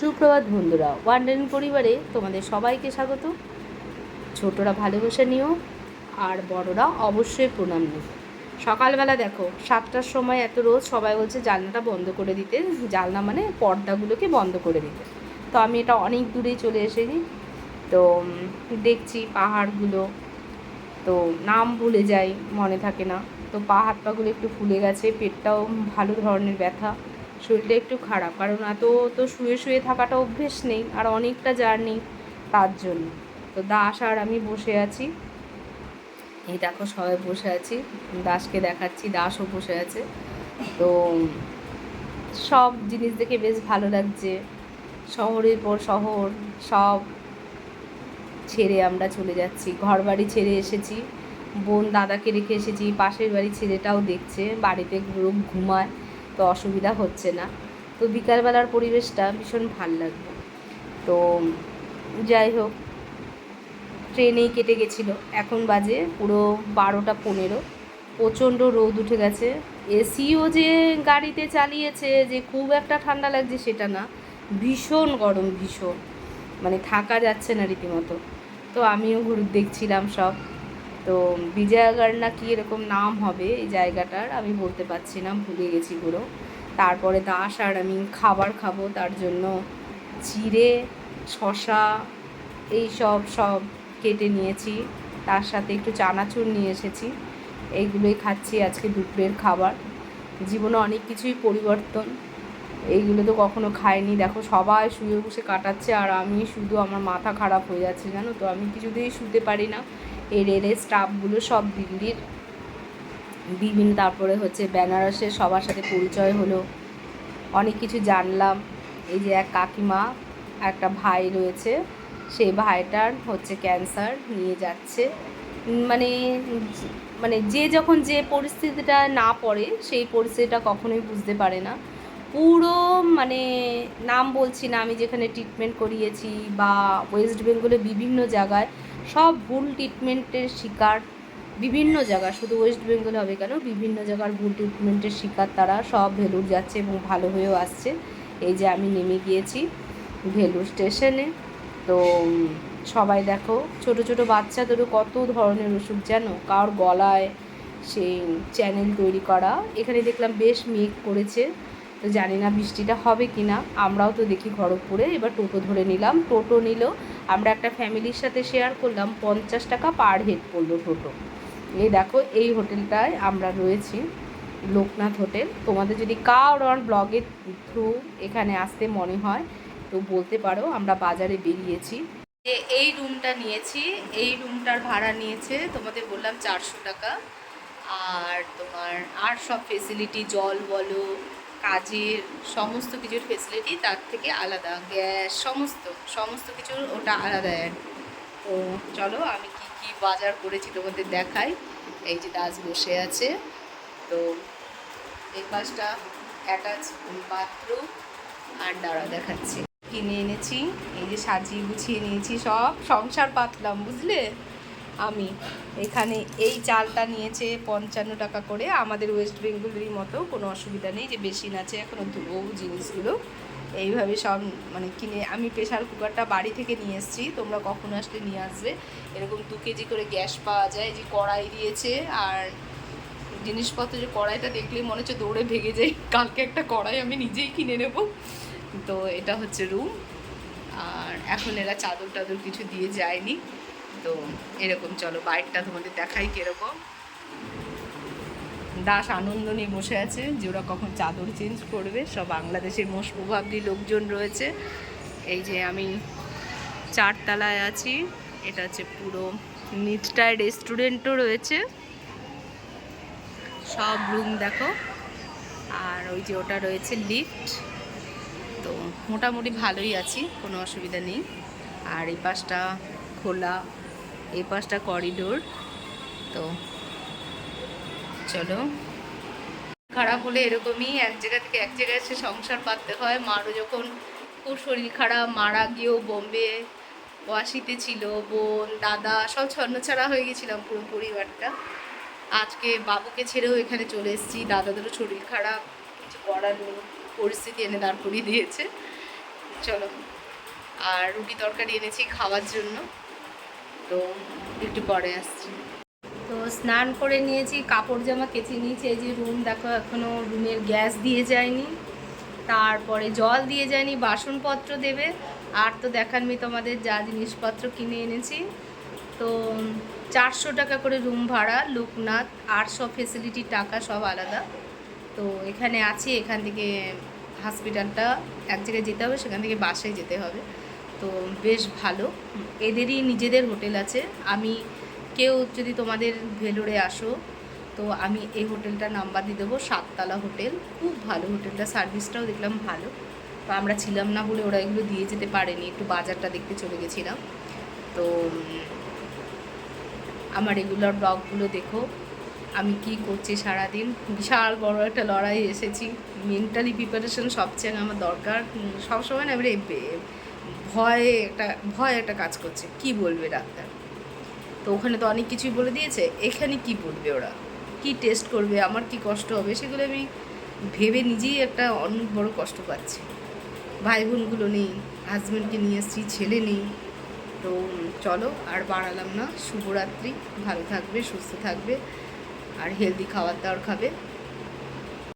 সুপ্রভাত বন্ধুরা ওয়ান্ডারিং পরিবারে তোমাদের সবাইকে স্বাগত। ছোটরা ভালোবাসা নিও, আর বড়রা অবশ্যই প্রণাম নিও। সকালবেলা দেখো, সাতটার সময় এত রোজ সবাই বলছে জানলাটা বন্ধ করে দিতে, জানলা মানে পর্দাগুলোকে বন্ধ করে দিতে। তো আমি এটা অনেক দূরেই চলে এসেছি। তো দেখছি পাহাড়গুলো, তো নাম ভুলে যাই, মনে থাকে না। তো পা হাত পাগুলো একটু ফুলে গেছে, পেটটাও ভালো ধরনের ব্যথা। শরীরটা একটু খারাপ, কারণ এত, তো শুয়ে শুয়ে থাকাটা অভ্যেস নেই, আর অনেকটা জার্নি তার জন্য। তো দাস আর আমি বসে আছি। এই দেখো সবাই বসে আছি, দাসকে দেখাচ্ছি, দাসও বসে আছে। তো সব জিনিস দেখে বেশ ভালো লাগছে। শহরের পর শহর, সব ছেড়ে আমরা চলে যাচ্ছি। ঘর বাড়ি ছেড়ে এসেছি, বোন দাদাকে রেখে এসেছি, পাশের বাড়ি ছেলেটাও দেখছে, বাড়িতে ঘুমায়। তো অসুবিধা হচ্ছে না। তো বিকালবেলার পরিবেশটা ভীষণ ভালো লাগবে তো যাই হোক, ট্রেনেই কেটে গেছিল। এখন বাজে পুরো বারোটা পনেরো। প্রচণ্ড রোদ উঠে গেছে। এসিও যে গাড়িতে চালিয়েছে, যে খুব একটা ঠান্ডা লাগছে সেটা না। ভীষণ গরম, ভীষণ। মানে থাকা যাচ্ছে না রীতিমতো। তো আমিও ঘুরে, দেখছিলাম সব। তো বিজয়াগড় না কি এরকম নাম হবে এই জায়গাটার আমি বলতে পারছি না, ভুলে গেছি পুরো। তারপরে দাস আর আমি খাবার খাব, তার জন্য চিড়ে শশা এই সব সব কেটে নিয়েছি। তার সাথে একটু চানাচুর নিয়ে এসেছি। এইগুলোই খাচ্ছি আজকে দুপুরের খাবার। জীবনে অনেক কিছুই পরিবর্তন। এইগুলো তো কখনো খাইনি। দেখো, সবাই শুয়ে বসে কাটাচ্ছে আর আমি শুধু আমার মাথা খারাপ হয়ে যাচ্ছে, জানো তো? আমি কিছুতেই শুতে পারি না। এই রেলের স্টাফগুলো সব দিল্লির। বিভিন্ন তারপরে হচ্ছে বেনারসে সবার সাথে পরিচয় হলো। অনেক কিছু জানলাম। এই যে এক কাকিমা, একটা ভাই রয়েছে সেই ভাইটার হচ্ছে ক্যান্সার নিয়ে যাচ্ছে। মানে মানে যে যখন যে পরিস্থিতিটা না পড়ে, সেই পরিস্থিতিটা কখনোই বুঝতে পারে না। পুরো মানে নাম বলছি না, আমি যেখানে ট্রিটমেন্ট করিয়েছি বা ওয়েস্ট বেঙ্গলে বিভিন্ন জায়গায় সব ভুল ট্রিটমেন্টের শিকার বিভিন্ন জায়গা শুধু ওয়েস্ট বেঙ্গলে হবে কেন? বিভিন্ন জায়গার ভুল ট্রিটমেন্টের শিকার তারা সব ভেলুর যাচ্ছে এবং ভালো হয়েও আসছে। এই যে আমি নেমে গিয়েছি ভেলুর স্টেশনে। তো সবাই দেখো, ছোট ছোট বাচ্চাদেরও কত ধরনের ওষুধ যেন কার গলায় সেই চ্যানেল তৈরি করা? এখানে দেখলাম বেশ মেঘ করেছে। তো জানি না বৃষ্টিটা হবে কি না আমরাও তো দেখি খড়গপুরে। এবার টোটো ধরে নিলাম। টোটো নিল। আমরা একটা ফ্যামিলির সাথে শেয়ার করলাম। পঞ্চাশ টাকা পার হেড পড়ল টোটো। এই দেখো, এই হোটেলটায় আমরা রয়েছি। লোকনাথ হোটেল। তোমাদের যদি আমার ব্লগের থ্রু এখানে আসতে মনে হয়, তো বলতে পারো, আমরা বাজারে বেরিয়েছি। যে এই রুমটা নিয়েছি। এই রুমটার ভাড়া নিয়েছে, তোমাদের বললাম চারশো টাকা। আর তোমার, আর সব ফেসিলিটি জল বলো কাজের সমস্ত কিছুর ফেসিলিটি তার থেকে আলাদা। গ্যাস, সমস্ত সমস্ত কিছুর ওটা আলাদা। অ্যাড তো চলো আমি কি কি বাজার করেছি তোমাদের দেখাই। এই যে দাস বসে আছে। তো এই পাশটা অ্যাটাচ বাথরুম আর দাঁড়া দেখাচ্ছি। কিনে এনেছি, এই যে সাজিয়ে গুছিয়ে নিয়েছি সব। সংসার পাতলাম, বুঝলে? আমি। এখানে এই চালটা নিয়েছে পঞ্চান্ন টাকা করে। আমাদের ওয়েস্ট বেঙ্গলেরই মতো কোনো অসুবিধা নেই যে বেশি নাচে এখনও ধুবো জিনিসগুলো এইভাবে সব মানে কিনে আমি প্রেশার কুকারটা বাড়ি থেকে নিয়ে এসেছি, তোমরা কখন আসলে নিয়ে আসবে। এরকম দু কেজি করে গ্যাস পাওয়া যায়, যে কড়াই দিয়েছে আর জিনিসপত্র, যে কড়াইটা দেখলেই মনে হচ্ছে দৌড়ে ভেঙে যাই কালকে একটা কড়াই আমি নিজেই কিনে নেব। তো এটা হচ্ছে রুম আর এখন এরা চাদর টাদর কিছু দিয়ে যায়নি। তো এরকম, চলো বাইকটা তোমাদের দেখাই কীরকম। দাস আনন্দ নিয়ে বসে আছে, যে ওরা কখন চাদর চেঞ্জ করবে, সব বাংলাদেশের মোস্ট লোকজন রয়েছে। এই যে আমি চারতলায় আছি, এটা হচ্ছে পুরো নিচটায় রেস্টুরেন্টও রয়েছে। সব রুম দেখো। আর ওই যে ওটা রয়েছে লিফট তো মোটামুটি ভালোই আছি, কোনো অসুবিধা নেই। আর এই পাশটা খোলা। এই পাশটা করিডোর তো চলো। খারাপ হলে এরকমই এক জায়গা থেকে এক জায়গায় এসে সংসার পাততে হয়। মারও যখন খুব শরীর খারাপ, মারা গিয়েও বোম্বে ওয়াশিতে ছিল, বোন, দাদা, সব ছন্নছাড়া হয়ে গেছিলাম পুরো পরিবারটা। আজকে বাবুকে ছেড়েও এখানে চলে এসেছি। দাদাদেরও শরীর খারাপ, কিছু করার পরিস্থিতি এনে দাঁড় করিয়ে দিয়েছে। চলো, আর রুটি তরকারি এনেছি খাওয়ার জন্য। তো একটু পরে আসছি। তো স্নান করে নিয়েছি, কাপড় জামা কেচে নিয়েছি, এই যে রুম দেখো এখনও রুমের গ্যাস দিয়ে যায়নি। তারপরে জল দিয়ে যায়নি, বাসনপত্র দেবে। আর তো দেখাননি তোমাদের, যা জিনিসপত্র কিনে এনেছি। তো চারশো টাকা করে রুম ভাড়া, লোকনাথ, আর সব টাকা সব আলাদা। তো এখানে আছি, এখান থেকে হসপিটালটা এক জায়গায় যেতে হবে, সেখান থেকে বাসে যেতে হবে। তো বেশ ভালো। এদেরই নিজেদের হোটেল আছে। আমি, কেউ যদি তোমাদের ভেলোরে আসো, তো আমি এই হোটেলটার নাম্বার দিয়ে দেবো, সাততলা হোটেল। খুব ভালো হোটেলটা, সার্ভিসটাও দেখলাম ভালো। তো আমরা ছিলাম না বলে ওরা এগুলো দিয়ে যেতে পারেনি, একটু বাজারটা দেখতে চলে গেছিলাম। তো আমার রেগুলার ব্লগগুলো দেখো। আমি কি করছি সারাদিন? বিশাল বড় একটা লড়াই এসেছি। মেন্টালি প্রিপারেশন সবচেয়ে আমার দরকার। সবসময় না, আমি ভয় একটা ভয় একটা কাজ করছে। কি বলবে ডাক্তার? তো ওখানে তো অনেক কিছুই বলে দিয়েছে, এখানে কি বলবে ওরা? কি টেস্ট করবে? আমার কি কষ্ট হবে? সেগুলো আমি ভেবে নিজেই একটা অনেক বড় কষ্ট পাচ্ছি। ভাই বোনগুলো নেই হাজব্যান্ডকে নিয়ে এসেছি, ছেলে নেই। তো চলো, আর বাড়ালাম না। শুভরাত্রি, ভালো থাকবে, সুস্থ থাকবে। আর হেলদি খাবার দাবার খাবে।